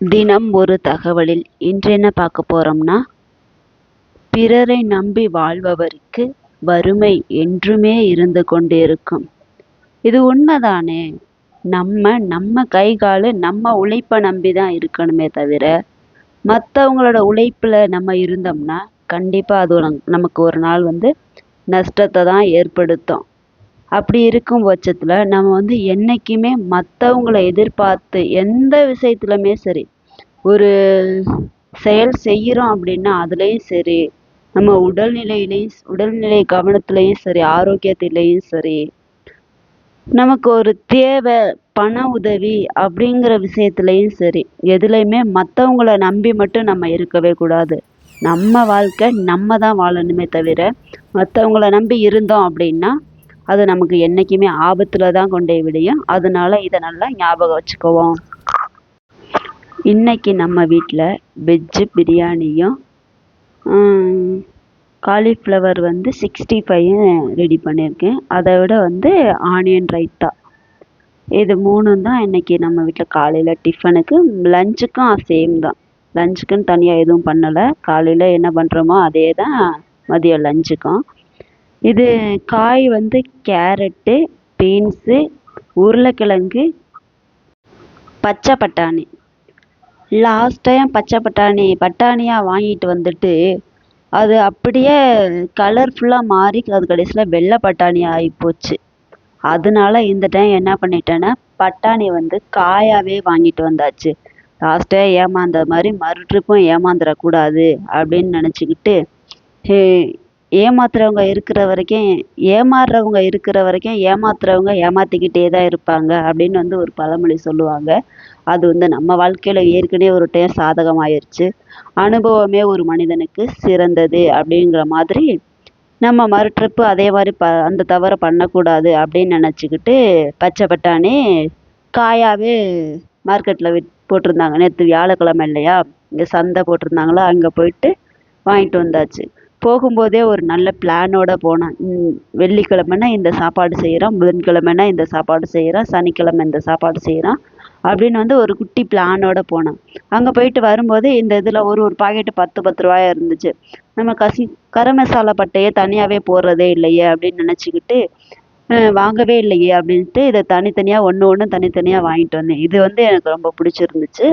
தினம் ஒரு தகவலில் இன்று என்ன பார்க்க போறோம்னா பிறரை நம்பி வாழ்பவருக்கு வறுமை என்றுமே இருந்து கொண்டிருக்கும். இது உண்மைதானே? நம்ம நம்ம கை காலு நம்ம உழைப்பை நம்பி தான் இருக்கணுமே தவிர மற்றவங்களோட உழைப்பில் நம்ம இருந்தோம்னா கண்டிப்பாக அது நமக்கு ஒரு நாள் வந்து நஷ்டத்தை தான் ஏற்படுத்தும். அப்படி இருக்கும் பட்சத்தில் நம்ம வந்து என்றைக்குமே மற்றவங்கள எதிர்பார்த்து எந்த விஷயத்துலையுமே சரி ஒரு செயல் செய்கிறோம் அப்படின்னா அதுலேயும் சரி நம்ம உடல்நிலையிலையும் உடல்நிலை கவனத்துலேயும் சரி ஆரோக்கியத்திலையும் சரி நமக்கு ஒரு தேவை பண உதவி அப்படிங்கிற விஷயத்துலையும் சரி எதுலையுமே மற்றவங்கள நம்பி மட்டும் நம்ம இருக்கவே கூடாது. நம்ம வாழ்க்கை நம்ம தான் வாழணுமே தவிர மற்றவங்கள நம்பி இருந்தோம் அப்படின்னா அது நமக்கு என்றைக்குமே ஆபத்தில் தான் கொண்டே விடையும். அதனால் அதனால இதை நல்லா ஞாபகம் வச்சுக்குவோம். இன்னைக்கு நம்ம வீட்டில் வெஜ்ஜு பிரியாணியும் காலிஃப்ளவர் வந்து சிக்ஸ்டி ஃபைவும் ரெடி பண்ணியிருக்கேன். அதை விட வந்து ஆனியன் ரைத்தா இது மூணும் தான் இன்றைக்கி நம்ம வீட்டில் காலையில் டிஃபனுக்கு லஞ்சுக்கும் சேம் தான். லஞ்சுக்குன்னு தனியாக எதுவும் பண்ணலை. காலையில் என்ன பண்ணுறோமோ அதே தான் மதியம் லஞ்சுக்கும் இது காய் வந்து கேரட்டு பீன்ஸு உருளைக்கிழங்கு பச்சை பட்டாணி. லாஸ்ட் டைம் பச்சை பட்டாணி பட்டாணியாக வாங்கிட்டு வந்துட்டு அது அப்படியே கலர்ஃபுல்லாக மாறி அது கடைசியில் வெள்ளை பட்டாணி ஆகிப்போச்சு அதனால இந்த டைம் என்ன பண்ணிட்டேன்னா பட்டாணி வந்து காயாகவே வாங்கிட்டு வந்தாச்சு. லாஸ்ட்டே ஏமாந்த மாதிரி மறு ட்ரிப்பும் ஏமாந்துடக்கூடாது அப்படின்னு நினச்சிக்கிட்டு ஏமாத்துறவங்க இருக்கிற வரைக்கும் ஏமாறுறவங்க இருக்கிற வரைக்கும் ஏமாத்துறவங்க ஏமாற்றிக்கிட்டே தான் இருப்பாங்க அப்படின்னு வந்து ஒரு பழமொழி சொல்லுவாங்க. அது வந்து நம்ம வாழ்க்கையில் ஏற்கனவே ஒரு டைம் சாதகமாயிருச்சு. அனுபவமே ஒரு மனிதனுக்கு சிறந்தது அப்படிங்கிற மாதிரி நம்ம மறு ட்ரிப்பு அதே மாதிரி ப அந்த தவறை பண்ணக்கூடாது அப்படின்னு நினச்சிக்கிட்டு பச்சை பட்டாணி காயாகவே மார்க்கெட்டில் விட் போட்டிருந்தாங்க. நேற்று வியாழக்கிழமை இல்லையா? இங்கே சந்தை போட்டிருந்தாங்களா? அங்கே போயிட்டு வாங்கிட்டு வந்தாச்சு. போகும்போதே ஒரு நல்ல பிளானோட போனேன் ம், வெள்ளிக்கிழமைனா இந்த சாப்பாடு செய்கிறோம் புதன்கிழமைனா இந்த சாப்பாடு செய்கிறோம் சனிக்கிழமை இந்த சாப்பாடு செய்கிறோம் அப்படின்னு வந்து ஒரு குட்டி பிளானோட போனேன். அங்கே போயிட்டு வரும்போது இந்த இதில் ஒரு ஒரு பாக்கெட்டு பத்து பத்து ரூபாயா இருந்துச்சு. நம்ம கசி கரம் மசாலா பட்டையை தனியாகவே போடுறதே இல்லையே அப்படின்னு நினச்சிக்கிட்டு வாங்கவே இல்லையே அப்படின்ட்டு இதை தனித்தனியாக ஒன்று ஒன்று தனித்தனியாக வாங்கிட்டு வந்தேன். இது வந்து எனக்கு ரொம்ப பிடிச்சிருந்துச்சு.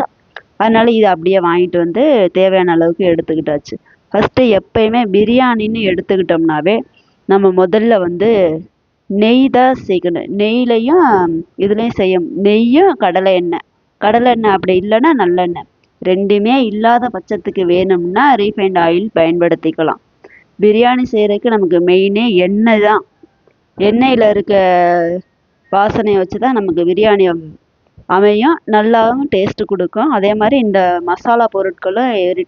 அதனால் இதை அப்படியே வாங்கிட்டு வந்து தேவையான அளவுக்கு எடுத்துக்கிட்டாச்சு. ஃபஸ்ட்டு எப்பயுமே பிரியாணின்னு எடுத்துக்கிட்டோம்னாவே நம்ம முதல்ல வந்து நெய் தான் சேர்க்கணும் நெய்லையும் இதுலேயும் செய்ய நெய்யும் கடலை எண்ணெய். கடலை எண்ணெய் அப்படி இல்லைன்னா நல்லெண்ணெய் ரெண்டுமே இல்லாத பட்சத்துக்கு வேணும்னா ரீஃபைண்ட் ஆயில் பயன்படுத்திக்கலாம். பிரியாணி செய்கிறதுக்கு நமக்கு மெயினே எண்ணெய் தான். எண்ணெயில் இருக்க வாசனையை வச்சு தான் நமக்கு பிரியாணி அமையும். நல்லாவும் டேஸ்ட்டு கொடுக்கும். அதே மாதிரி இந்த மசாலா பொருட்களும் எரி-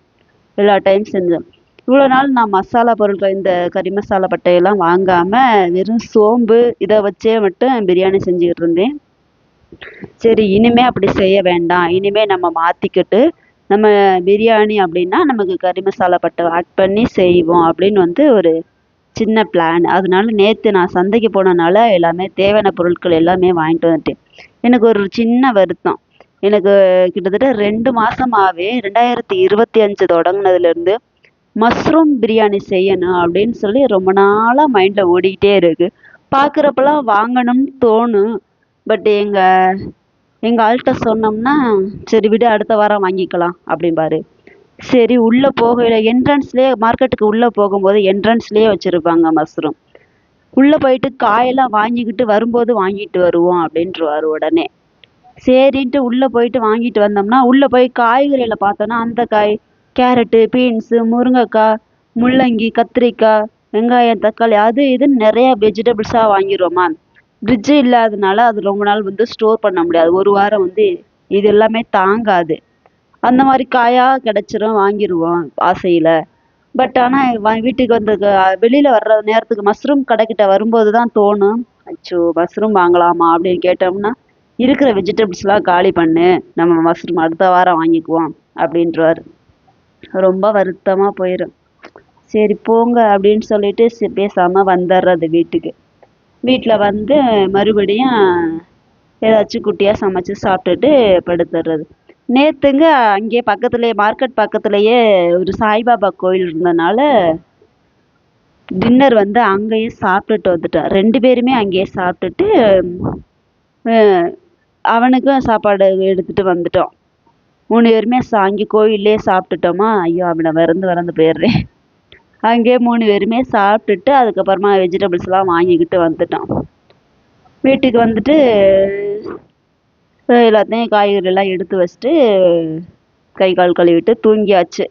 எல்லா டைம் செஞ்சோம் இவ்வளோ நாள் நான் மசாலா பொருட்கள் இந்த கறி மசாலா பட்டையெல்லாம் வாங்காமல் வெறும் சோம்பு இதை வச்சே மட்டும் பிரியாணி செஞ்சுக்கிட்டு இருந்தேன். சரி இனிமே அப்படி செய்ய வேண்டாம். இனிமே நம்ம மாற்றிக்கிட்டு நம்ம பிரியாணி அப்படின்னா நமக்கு கறி மசாலா பட்டை ஆட் பண்ணி செய்வோம் அப்படின்னு வந்து ஒரு சின்ன பிளான் அதனால நேற்று நான் சந்தைக்கு போனனால எல்லாமே தேவையான பொருட்கள் எல்லாமே வாங்கிட்டு வந்துட்டேன். எனக்கு ஒரு சின்ன வருத்தம். எனக்கு கிட்டத்தட்ட ரெண்டு மாதமாகவே ரெண்டாயிரத்தி இருபத்தி அஞ்சு தொடங்கினதுலேருந்து மஷ்ரூம் பிரியாணி செய்யணும் அப்படின்னு சொல்லி ரொம்ப நாளாக மைண்டில் ஓடிக்கிட்டே இருக்குது பார்க்குறப்பெல்லாம் வாங்கணும்னு தோணும். பட் எங்கள் எங்கள் ஆள்கிட்ட சொன்னோம்னா சரி விடு அடுத்த வாரம் வாங்கிக்கலாம் அப்படிம்பாரு. சரி உள்ளே போகையில் என்ட்ரன்ஸ்லேயே மார்க்கெட்டுக்கு உள்ளே போகும்போது என்ட்ரன்ஸ்லேயே வச்சுருப்பாங்க மஷ்ரூம். உள்ளே போயிட்டு காயெல்லாம் வாங்கிக்கிட்டு வரும்போது வாங்கிட்டு வருவோம் அப்படின்ட்டுருவார் உடனே. சரின்ட்டு உள்ளே போயிட்டு வாங்கிட்டு வந்தோம்னா உள்ளே போய் காய்கறியில் பார்த்தோன்னா அந்த காய் கேரட்டு பீன்ஸு முருங்கைக்காய் முள்ளங்கி கத்திரிக்காய் வெங்காயம் தக்காளி அது இதுன்னு நிறையா வெஜிடபிள்ஸாக வாங்கிடுவோமா ஃப்ரிட்ஜு இல்லாதனால அது ரொம்ப நாள் வந்து ஸ்டோர் பண்ண முடியாது. ஒரு வாரம் வந்து இது எல்லாமே தாங்காது. அந்த மாதிரி காயாக கிடச்சிரும் வாங்கிடுவோம் ஆசையில். பட் ஆனால் வீட்டுக்கு வந்து வெளியில் வர்ற நேரத்துக்கு மஷ்ரூம் கடைக்கிட்ட வரும்போது தான் தோணும். அச்சோ மஷ்ரூம் வாங்கலாமா அப்படின்னு கேட்டோம்னா இருக்கிற வெஜிடபிள்ஸ்லாம் காலி பண்ணு. நம்ம மஷ்ரூம் அடுத்த வாரம் வாங்கிக்குவோம் அப்படின்றாரு. ரொம்ப வருத்தமாக போயிடும் சரி போங்க அப்படின்னு சொல்லிட்டு பேசாமல் வந்துடுறது வீட்டுக்கு. வீட்டில் வந்து மறுபடியும் ஏதாச்சும் குட்டியாக சமைச்சு சாப்பிட்டுட்டு படுத்துடுறது நேற்றுங்க அங்கேயே பக்கத்துலேயே மார்க்கெட் பக்கத்துலேயே ஒரு சாய்பாபா கோயில் இருந்தனால டின்னர் வந்து அங்கேயே சாப்பிட்டுட்டு வந்துட்டான் ரெண்டு பேருமே அங்கேயே சாப்பிட்டுட்டு அவனுக்கும் சாப்பாடு எடுத்துகிட்டு வந்துட்டோம். மூணு பேருமே சா அங்கே கோயில்லேயே சாப்பிட்டுட்டோமா? ஐயோ அவனை மறந்து மறந்து போயிடுறேன். அங்கேயே மூணு பேருமே சாப்பிட்டுட்டு அதுக்கப்புறமா வெஜிடபிள்ஸ்லாம் வாங்கிக்கிட்டு வந்துட்டோம். வீட்டுக்கு வந்துட்டு எல்லாத்தையும் காய்கறியெல்லாம் எடுத்து வச்சுட்டு கை கால் கழுவிட்டு தூங்கியாச்சு.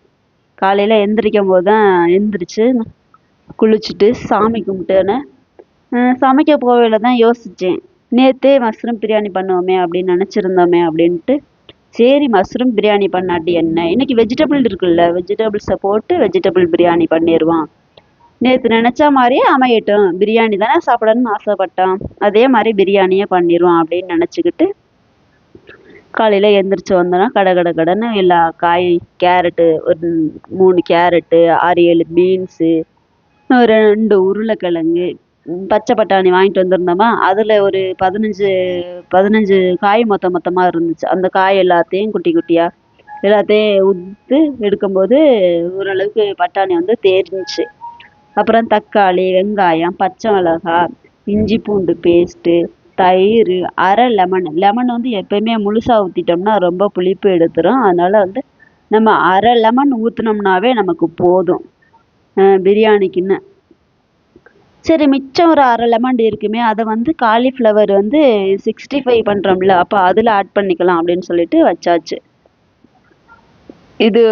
காலையில் எந்திரிக்கும் போது தான் எந்திரிச்சு குளிச்சுட்டு சாமி கும்பிட்டுன்னு சமைக்க போகையில் தான் யோசித்தேன் நேற்றே மஷ்ரூம் பிரியாணி பண்ணுவோமே அப்படின்னு நினச்சிருந்தோமே அப்படின்ட்டு. சரி மஷ்ரூம் பிரியாணி பண்ணாட்டி என்ன? இன்னைக்கு வெஜிடபிள் இருக்குல்ல வெஜிடபிள்ஸை போட்டு வெஜிடபிள் பிரியாணி பண்ணிடுவான் நேற்று நினச்சா மாதிரியே அமையட்டும். பிரியாணி தானே சாப்பிடணும்னு ஆசைப்பட்டான். அதே மாதிரி பிரியாணியே பண்ணிடுவான் அப்படின்னு நினச்சிக்கிட்டு காலையில் எந்திரிச்சு வந்தோன்னா கடை கடை கடைன்னு எல்லா காய் கேரட்டு ஒரு மூணு கேரட்டு ஆறு ஏழு பீன்ஸு ஒரு ரெண்டு உருளைக்கிழங்கு பச்சை பட்டாணி வாங்கிட்டு வந்திருந்தோமா? அதில் ஒரு பதினஞ்சு பதினஞ்சு காய் மொத்த மொத்தமாக இருந்துச்சு. அந்த காய் எல்லாத்தையும் குட்டி குட்டியாக எல்லாத்தையும் உதுத்து எடுக்கும்போது ஓரளவுக்கு பட்டாணி வந்து தேர்ந்துச்சு. அப்புறம் தக்காளி வெங்காயம் பச்சை மிளகாய் இஞ்சி பூண்டு பேஸ்ட்டு தயிர் அரை லெமன் லெமன் வந்து எப்பயுமே முழுசாக ஊற்றிட்டோம்னா ரொம்ப புளிப்பு எடுத்துரும். அதனால் வந்து நம்ம அரை லெமன் ஊற்றுனோம்னாவே நமக்கு போதும். பிரியாணிக்குன்னு. சரி மிச்சம் ஒரு அரை லெமன் இருக்குமே அதை வந்து காலிஃப்ளவர் வந்து சிக்ஸ்டி ஃபைவ் பண்ணுறோம்ல அப்போ அதில் ஆட் பண்ணிக்கலாம் அப்படின்னு சொல்லிட்டு வச்சாச்சு. இது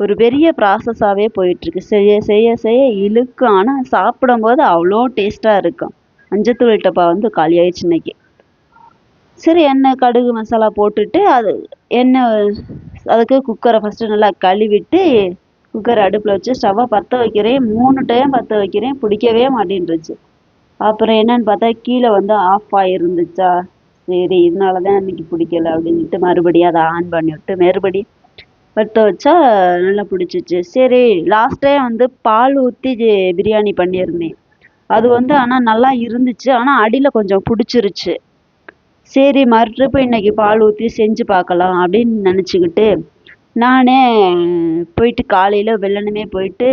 ஒரு பெரிய ப்ராசஸாகவே போயிட்டுருக்கு. செய்ய செய்ய செய்ய இழுக்கும் ஆனால் சாப்பிடும்போது அவ்வளோ டேஸ்ட்டாக இருக்கும். மஞ்சத்தூள் டப்பா வந்து காலி ஆயிடுச்சு இன்னைக்கு. சரி எண்ணெய் கடுகு மசாலா போட்டுட்டு அது எண்ணெய் அதுக்கு குக்கரை ஃபஸ்ட்டு நல்லா கழுவிட்டு குக்கர் அடுப்பில் வச்சு ஸ்டவ்வை பற்ற வைக்கிறேன். மூணு டைம் பற்ற வைக்கிறேன். பிடிக்கவே மாட்டேன்ருச்சு அப்புறம் என்னன்னு பார்த்தா கீழே வந்து ஆஃப் ஆகிருந்துச்சா சரி இதனால தான் இன்றைக்கி பிடிக்கல அப்படின்ட்டு மறுபடியும் அதை ஆன் பண்ணி விட்டு மறுபடி பற்ற வச்சா நல்லா பிடிச்சிச்சு. சரி லாஸ்ட் டைம் வந்து பால் ஊற்றி பிரியாணி பண்ணியிருந்தேன். அது வந்து ஆனால் நல்லா இருந்துச்சு. ஆனால் அடியில் கொஞ்சம் பிடிச்சிருச்சு. சரி மறுபடியும் இன்னைக்கு பால் ஊற்றி செஞ்சு பார்க்கலாம் அப்படின்னு நினச்சிக்கிட்டு நான் போயிட்டு காலையில் வெள்ளனமே போயிட்டு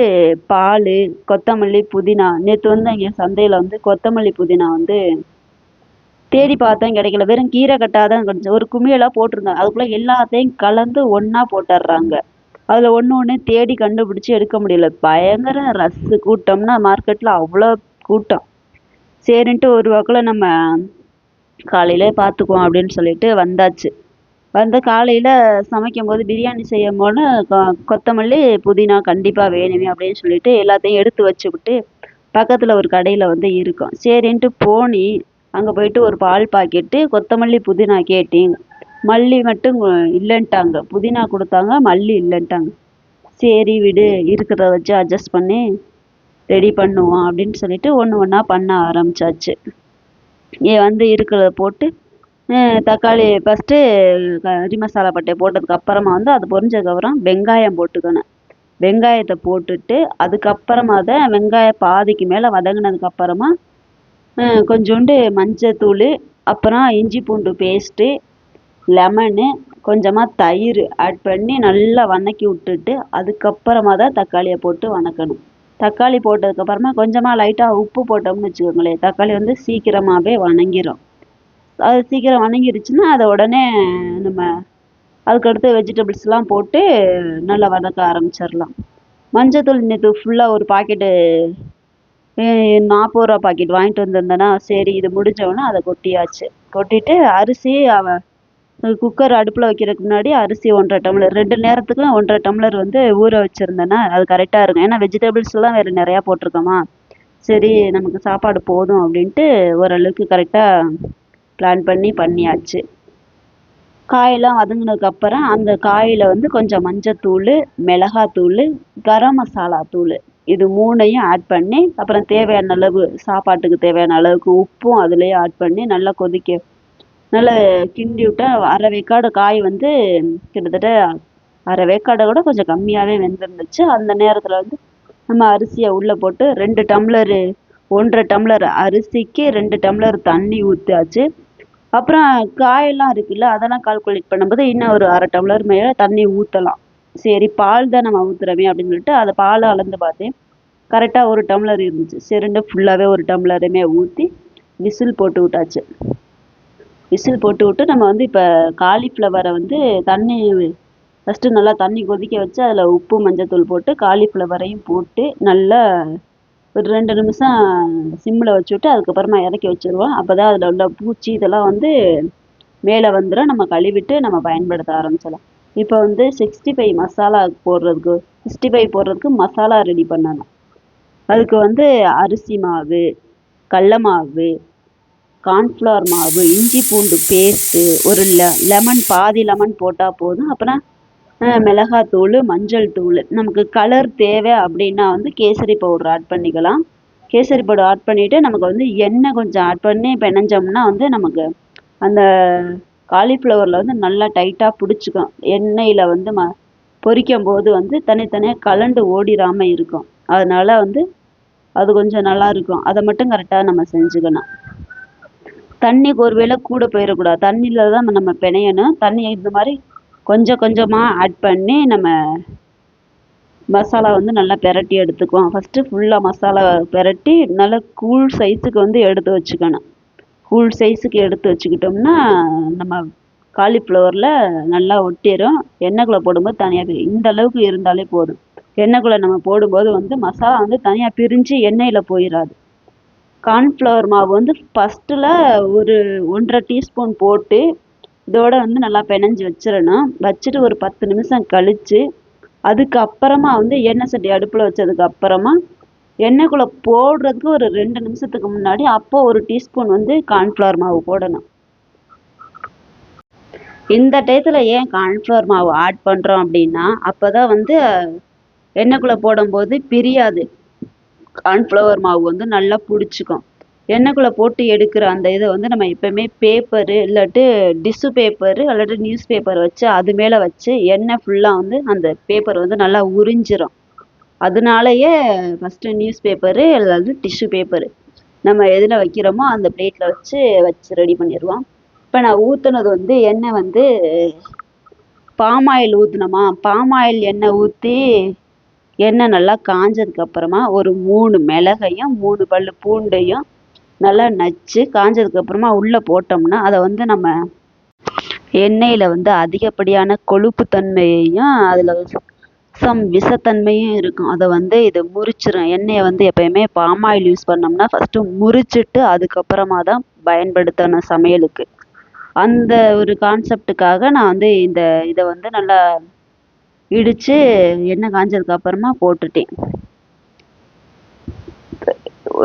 பால் கொத்தமல்லி புதினா. நேற்று வந்து அங்கே சந்தையில் வந்து கொத்தமல்லி புதினா வந்து தேடி பார்த்தேன் கிடைக்கல. வெறும் கீரை கட்டாக தான் கிடச்சி ஒரு குமியலாக போட்டிருந்தாங்க. அதுக்குள்ளே எல்லாத்தையும் கலந்து ஒன்றா போட்டுடுறாங்க அதில் ஒன்று ஒன்று தேடி கண்டுபிடிச்சி எடுக்க முடியல. பயங்கர ரஸ்ஸு கூட்டம்னா மார்க்கெட்டில் அவ்வளோ கூட்டம். சரின்ட்டு ஒரு வாக்கில் நம்ம காலையிலே பார்த்துக்குவோம் அப்படின்னு சொல்லிட்டு வந்தாச்சு. வந்து காலையில் சமைக்கும் போது பிரியாணி செய்யும் போது கொத்தமல்லி புதினா கண்டிப்பாக வேணுமே அப்படின்னு சொல்லிட்டு எல்லாத்தையும் எடுத்து வச்சுக்கிட்டு பக்கத்தில் ஒரு கடையில் வந்து இருக்கும். சரின்ட்டு போனி அங்கே போயிட்டு ஒரு பால் பாக்கெட்டு கொத்தமல்லி புதினா கேட்டேன் மல்லி மட்டும் இல்லைன்ட்டாங்க. புதினா கொடுத்தாங்க மல்லி இல்லைன்ட்டாங்க. சரி விடு இருக்கிறத வச்சு அட்ஜஸ்ட் பண்ணி ரெடி பண்ணுவோம் அப்படின்னு சொல்லிட்டு ஒன்று ஒன்றா பண்ண ஆரம்பிச்சாச்சு. ஏ வந்து இருக்கிறத போட்டு தக்காளி ஃபஸ்ட்டு கறி மசாலா பட்டையை போட்டதுக்கப்புறமா வந்து அது பொரிஞ்சதுக்கப்புறம் வெங்காயம் போட்டுக்கணும். வெங்காயத்தை போட்டுட்டு அதுக்கப்புறமா தான் வெங்காயம் பாதிக்கு மேலே வதங்கினதுக்கப்புறமா கொஞ்சோண்டு மஞ்சத்தூள் அப்புறம் இஞ்சி பூண்டு பேஸ்ட்டு லெமனு கொஞ்சமாக தயிர் ஆட் பண்ணி நல்லா வதக்கி விட்டுட்டு அதுக்கப்புறமா தான் தக்காளியை போட்டு வதக்கணும். தக்காளி போட்டதுக்கப்புறமா கொஞ்சமாக லைட்டாக உப்பு போட்டோம்னு வச்சுக்கோங்களேன் தக்காளி வந்து சீக்கிரமாகவே வதங்கிரும் அது சீக்கிரம் வதங்கிருச்சுன்னா அதை உடனே நம்ம அதுக்கடுத்து வெஜிடபிள்ஸ்லாம் போட்டு நல்லா வதக்க ஆரம்பிச்சிடலாம். மஞ்சத்தூள் நேற்று ஃபுல்லாக ஒரு பாக்கெட்டு நாற்பது ரூபா பாக்கெட் வாங்கிட்டு வந்திருந்தேனா சரி இது முடிஞ்சவொடனே அதை கொட்டியாச்சு. கொட்டிட்டு அரிசி அவன் குக்கர் அடுப்பில் வைக்கிறதுக்கு முன்னாடி அரிசி ஒன்றரை டம்ளர் ரெண்டு நேரத்துக்கும் ஒன்றரை டம்ளர் வந்து ஊற வச்சுருந்தேன்னா அது கரெக்டாக இருக்கும். ஏன்னா வெஜிடபிள்ஸ்லாம் வேறு நிறையா போட்டிருக்கோமா. சரி நமக்கு சாப்பாடு போதும் அப்படின்ட்டு ஓரளவுக்கு கரெக்டாக பிளான் பண்ணி பண்ணியாச்சு. காயெல்லாம் வதங்கினதுக்கப்புறம் அந்த காயில் வந்து கொஞ்சம் மஞ்சத்தூள் மிளகாத்தூள் கரம் மசாலா தூள். இது மூணையும் ஆட் பண்ணி அப்புறம் தேவையான அளவு சாப்பாட்டுக்கு தேவையான அளவுக்கு உப்பும் அதுலேயே ஆட் பண்ணி நல்லா கொதிக்க நல்லா கிண்டி விட்டா அரை வேக்காடு காய் வந்து கிட்டத்தட்ட அரை வேக்காடை கூட கொஞ்சம் கம்மியாகவே வெந்திருந்துச்சு. அந்த நேரத்தில் வந்து நம்ம அரிசியை உள்ளே போட்டு ரெண்டு டம்ளரு ஒன்றரை டம்ளர் அரிசிக்கு ரெண்டு டம்ளர் தண்ணி ஊற்றியாச்சு அப்புறம் காயெல்லாம் இருக்குல்ல அதெல்லாம் கால்குலேட் பண்ணும்போது இன்னும் ஒரு அரை டம்ளர் மேலே தண்ணி ஊற்றலாம் சரி பால் தான் நம்ம ஊற்றுறோமே அப்படின்னு சொல்லிட்டு அதை பாலை அளந்து பார்த்தேன். கரெக்டாக ஒரு டம்ளர் இருந்துச்சு. சரிண்டு ஃபுல்லாகவே ஒரு டம்ளருமே ஊற்றி விசில் போட்டு விட்டாச்சு. விசில் போட்டு விட்டு நம்ம வந்து இப்போ காலிஃப்ளவரை வந்து தண்ணி ஃபஸ்ட்டு நல்லா தண்ணி கொதிக்க வச்சு அதில் உப்பு மஞ்சத்தூள் போட்டு காலிஃப்ளவரையும் போட்டு நல்லா ஒரு ரெண்டு நிமிஷம் சிம்மில் வச்சுட்டு அதுக்கப்புறமா இறக்கி வச்சுருவோம். அப்போ தான் அதில் உள்ள பூச்சி இதெல்லாம் வந்து மேலே வந்துடும் நம்ம கழுவிட்டு நம்ம பயன்படுத்த ஆரம்பிச்சிடலாம். இப்போ வந்து சிக்ஸ்டி ஃபைவ் மசாலா போடுறதுக்கு சிக்ஸ்டி ஃபைவ் போடுறதுக்கு மசாலா ரெடி பண்ணணும். அதுக்கு வந்து அரிசி மாவு கடல மாவு கார்ன்ஃப்ளவர் மாவு இஞ்சி பூண்டு பேஸ்ட்டு ஒரு லெ லெமன் பாதி லெமன் போட்டால் போதும். அப்புறம் மிளகாத்தூள் மஞ்சள் தூள் நமக்கு கலர் தேவை அப்படின்னா வந்து கேசரி பவுடர் ஆட் பண்ணிக்கலாம். கேசரி பவுடர் ஆட் பண்ணிவிட்டு நமக்கு வந்து எண்ணெய் கொஞ்சம் ஆட் பண்ணி பிணைஞ்சோம்னா வந்து நமக்கு அந்த காலிஃப்ளவரில் வந்து நல்லா டைட்டாக பிடிச்சிக்கும். எண்ணெயில் வந்து ம பொரிக்கும் போது வந்து தனித்தனியாக கலண்டு ஓடிடாமல் இருக்கும். அதனால் வந்து அது கொஞ்சம் நல்லா இருக்கும். அதை மட்டும் கரெக்டாக நம்ம செஞ்சுக்கணும். தண்ணிக்கு ஒரு வேளை கூட போயிடக்கூடாது. தண்ணியில் தான் நம்ம பிணையணும். தண்ணி இந்த மாதிரி கொஞ்சம் கொஞ்சமாக ஆட் பண்ணி நம்ம மசாலா வந்து நல்லா பெரட்டி எடுத்துக்குவோம். ஃபஸ்ட்டு ஃபுல்லாக மசாலா பெரட்டி நல்லா கூழ் சைஸுக்கு வந்து எடுத்து வச்சுக்கணும். கூழ் சைஸுக்கு எடுத்து வச்சுக்கிட்டோம்னா நம்ம காலிஃப்ளவரில் நல்லா ஒட்டிடும் எண்ணெய்க்குள்ளே போடும்போது தனியாக இந்த அளவுக்கு இருந்தாலே போதும். எண்ணெய்க்குள்ளே நம்ம போடும்போது வந்து மசாலா வந்து தனியாக பிரிஞ்சு எண்ணெயில் போயிடாது கார்ன்ஃப்ளவர் மாவு வந்து ஃபஸ்ட்டில் ஒரு ஒன்றரை டீஸ்பூன் போட்டு இதோட வந்து நல்லா பிணைஞ்சி வச்சிடணும் வச்சுட்டு ஒரு பத்து நிமிஷம் கழித்து அதுக்கப்புறமா வந்து எண்ணெய் சட்டி அடுப்பில் வச்சதுக்கு அப்புறமா எண்ணெய்க்குள்ளே போடுறதுக்கு ஒரு ரெண்டு நிமிஷத்துக்கு முன்னாடி அப்போ ஒரு டீஸ்பூன் வந்து கார்ன்ஃப்ளவர் மாவு போடணும். இந்த டயத்தில் ஏன் கார்ன்ஃப்ளவர் மாவு ஆட் பண்ணுறோம் அப்படின்னா அப்போ தான் வந்து எண்ணெய்க்குள்ளே போடும்போது பிரியாது. கார்ன்ஃப்ளவர் மாவு வந்து நல்லா பிடிச்சிக்கும். எண்ணெய்க்குள்ளே போட்டு எடுக்கிற அந்த இதை வந்து நம்ம எப்போயுமே பேப்பரு இல்லாட்டி டிஷ்ஷு பேப்பரு இல்லாட்டி நியூஸ் பேப்பர் வச்சு அது மேலே வச்சு எண்ணெய் ஃபுல்லாக வந்து அந்த பேப்பர் வந்து நல்லா உறிஞ்சிரும். அதனாலயே ஃபஸ்ட்டு நியூஸ் பேப்பரு இல்லாட்டி டிஷ்ஷு பேப்பரு நம்ம எதில் வைக்கிறோமோ அந்த பிளேட்டில் வச்சு வச்சு ரெடி பண்ணிடுவோம். இப்போ நான் ஊற்றுனது வந்து எண்ணெய் வந்து பாம் ஆயில் ஊற்றுனோமா பாம் ஆயில் எண்ணெய் ஊற்றி எண்ணெய் நல்லா காஞ்சதுக்கு அப்புறமா ஒரு மூணு மிளகையும் மூணு பல் பூண்டையும் நல்லா நச்சு காஞ்சதுக்கப்புறமா உள்ளே போட்டோம்னா அதை வந்து நம்ம எண்ணெயில் வந்து அதிகப்படியான கொழுப்புத்தன்மையையும் அதில் சம் விஷத்தன்மையும் இருக்கும். அதை வந்து இது முறிச்சிடும் எண்ணெயை வந்து எப்பயுமே பாம் ஆயில் யூஸ் பண்ணோம்னா ஃபஸ்ட்டு முறிச்சிட்டு அதுக்கப்புறமா தான் பயன்படுத்தணும் சமையலுக்கு. அந்த ஒரு கான்செப்டுக்காக நான் வந்து இந்த இதை வந்து நல்லா இடித்து எண்ணெய் காஞ்சதுக்கு அப்புறமா போட்டுட்டேன்.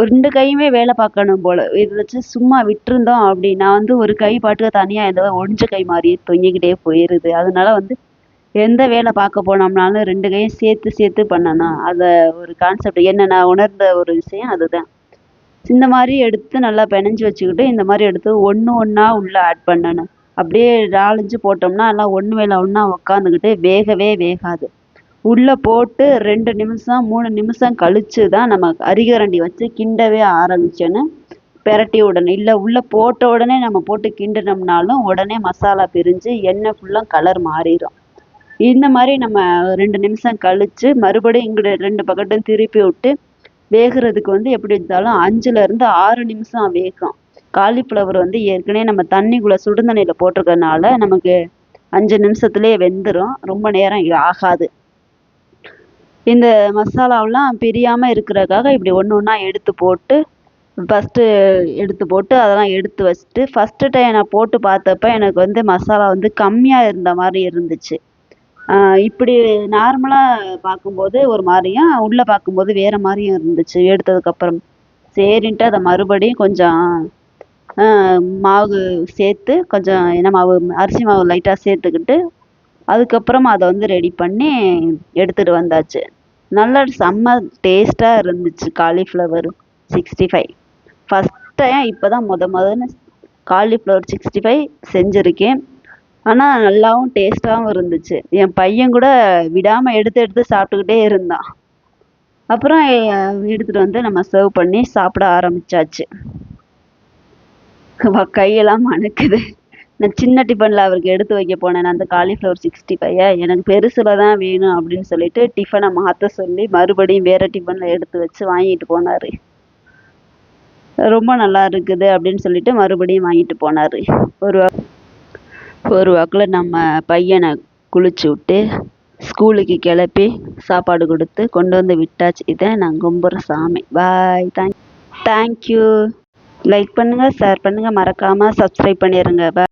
ரெண்டு கையுமே வேலை பார்க்கணும் போல். இதை வச்சு சும்மா விட்டுருந்தோம் அப்படின்னா வந்து ஒரு கை பாட்டுக்கு தனியாக ஏதோ ஒடிஞ்ச கை மாதிரி தொங்கிக்கிட்டே போயிடுது அதனால வந்து எந்த வேலை பார்க்க போனோம்னாலும் ரெண்டு கையும் சேர்த்து சேர்த்து பண்ணணும். அதை ஒரு கான்செப்ட் என்ன நான் உணர்ந்த ஒரு விஷயம் அதுதான். இந்த மாதிரி எடுத்து நல்லா பிணைஞ்சு வச்சுக்கிட்டு இந்த மாதிரி எடுத்து ஒன்று ஒன்றா உள்ளே ஆட் பண்ணணும். அப்படியே நாலஞ்சு போட்டோம்னா எல்லாம் ஒன்று மேலே ஒன்றா உக்காந்துக்கிட்டு வேகவே வேகாது. உள்ளே போட்டு ரெண்டு நிமிஷம் மூணு நிமிஷம் கழித்து தான் நம்ம அரிகரண்டி வச்சு கிண்டவே ஆரம்பிச்சோன்னு பெரட்டி விடணும் இல்லை உள்ளே போட்ட உடனே நம்ம போட்டு கிண்டினோம்னாலும் உடனே மசாலா பிரிஞ்சு எண்ணெய் ஃபுல்லாக கலர் மாறிடும் இந்த மாதிரி நம்ம ரெண்டு நிமிஷம் கழித்து மறுபடியும் இங்கிட்ட ரெண்டு பக்கட்டும் திருப்பி விட்டு வேகிறதுக்கு வந்து எப்படி இருந்தாலும் அஞ்சுலேருந்து ஆறு நிமிஷம் வேகும். காலிஃப்ளவர் வந்து ஏற்கனவே நம்ம தண்ணிக்குள்ளே சுடுதண்ணியில் போட்டிருக்கறனால நமக்கு அஞ்சு நிமிஷத்துலேயே வெந்துடும் ரொம்ப நேரம் ஆகாது. இந்த மசாலாவெலாம் பிரியாமல் இருக்கிறக்காக இப்படி ஒன்று ஒன்றா எடுத்து போட்டு ஃபஸ்ட்டு எடுத்து போட்டு அதெல்லாம் எடுத்து வச்சுட்டு ஃபஸ்ட்டு டைம் நான் போட்டு பார்த்தப்ப எனக்கு வந்து மசாலா வந்து கம்மியாக இருந்த மாதிரி இருந்துச்சு. இப்படி நார்மலாக பார்க்கும்போது ஒரு மாதிரியும் உள்ளே பார்க்கும்போது வேறு மாதிரியும் இருந்துச்சு. எடுத்ததுக்கப்புறம் சரின்ட்டு அதை மறுபடியும் கொஞ்சம் மாவு சேர்த்து கொஞ்சம் என்ன மாவு அரிசி மாவு லைட்டாக சேர்த்துக்கிட்டு அதுக்கப்புறமா அதை வந்து ரெடி பண்ணி எடுத்துகிட்டு வந்தாச்சு. நல்லா செம்ம டேஸ்ட்டாக இருந்துச்சு cauliflower sixty five first time இப்போ தான் முத முதன்னு காலிஃப்ளவர் சிக்ஸ்டி ஃபைவ் செஞ்சுருக்கேன். ஆனால் நல்லாவும் டேஸ்ட்டாகவும் இருந்துச்சு. என் பையன் கூட விடாமல் எடுத்து எடுத்து சாப்பிட்டுக்கிட்டே இருந்தான். அப்புறம் எடுத்துகிட்டு வந்து நம்ம சர்வ் பண்ணி சாப்பிட ஆரம்பித்தாச்சு கையெல்லாம் மணக்குது. நான் சின்ன டிஃபனில் அவருக்கு எடுத்து வைக்க போனேன். அந்த காலிஃப்ளவர் சிக்ஸ்டி ஃபைவை எனக்கு பெருசில் தான் வேணும் அப்படின்னு சொல்லிட்டு டிஃபனை மாற்ற சொல்லி மறுபடியும் வேறு டிஃபனில் எடுத்து வச்சு வாங்கிட்டு போனார். ரொம்ப நல்லா இருக்குது அப்படின்னு சொல்லிட்டு மறுபடியும் வாங்கிட்டு போனார். ஒரு வா- ஒரு வாக்கில் நம்ம பையனை குளிச்சு விட்டு ஸ்கூலுக்கு கிளப்பி சாப்பாடு கொடுத்து கொண்டு வந்து விட்டாச்சு. இதை நான் கும்புற சாமி. Bye thank thank you like பண்ணுங்கள் ஷேர் பண்ணுங்கள் மறக்காமல் சப்ஸ்கிரைப் பண்ணிடுங்க பாய்